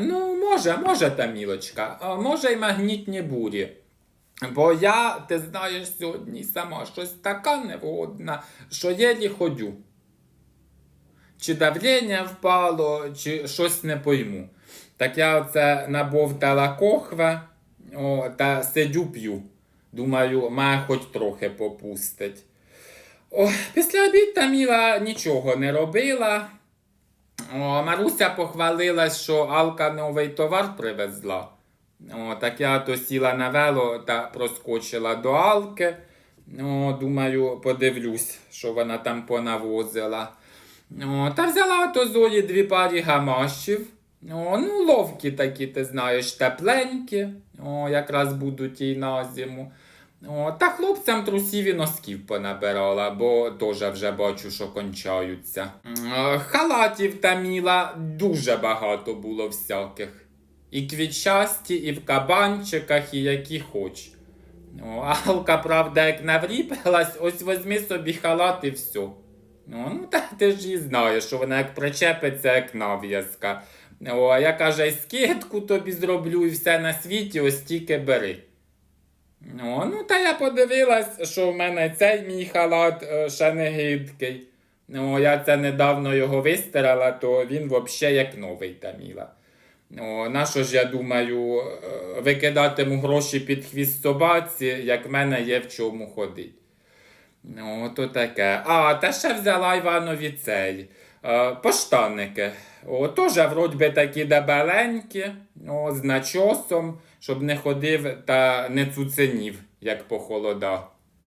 Ну, може, може та мілочка, а може й магнітні бурі. Бо я, ти знаєш, сьогодні сама щось така невгодна, що єлі ходю. Чи давлення впало, чи щось не пойму. Так я оце набовтала кохве о, та сидю п'ю. Думаю, має хоч трохи попустить. О, після обід та Міла нічого не робила. О, Маруся похвалилась, що Алка новий товар привезла. О, так я то сіла на вело та проскочила до Алки. О, думаю, подивлюсь, що вона там понавозила. О, та взяла то Зої дві парі гамашів. О, ну, ловкі такі, ти знаєш, тепленькі. О, якраз будуть і на зиму. О, та хлопцям трусів і носків понабирала, бо теж вже бачу, що кончаються. Халатів та міла дуже багато було всяких. І квітчасті, і в кабанчиках, і які хоч. О, Алка, правда, як навріпилась, ось возьми собі халат і все. Ну, ну та ти ж і знаєш, що вона як причепиться, як нав'язка. О, я каже, скидку тобі зроблю і все на світі, ось тільки бери. Ну, ну та я подивилась, що в мене цей мій халат е, ще не гидкий. Ну, я це недавно його вистирала, то він взагалі як новий таміла. Ну, на що ж я думаю, е, викидатиму гроші під хвіст собаці, як в мене є в чому ходить. Ну, то таке. А, та ще взяла Іванові цей. Е, поштанники. О, теж вроді такі дебеленькі, о, з начосом, щоб не ходив та не цуценів, як похолода.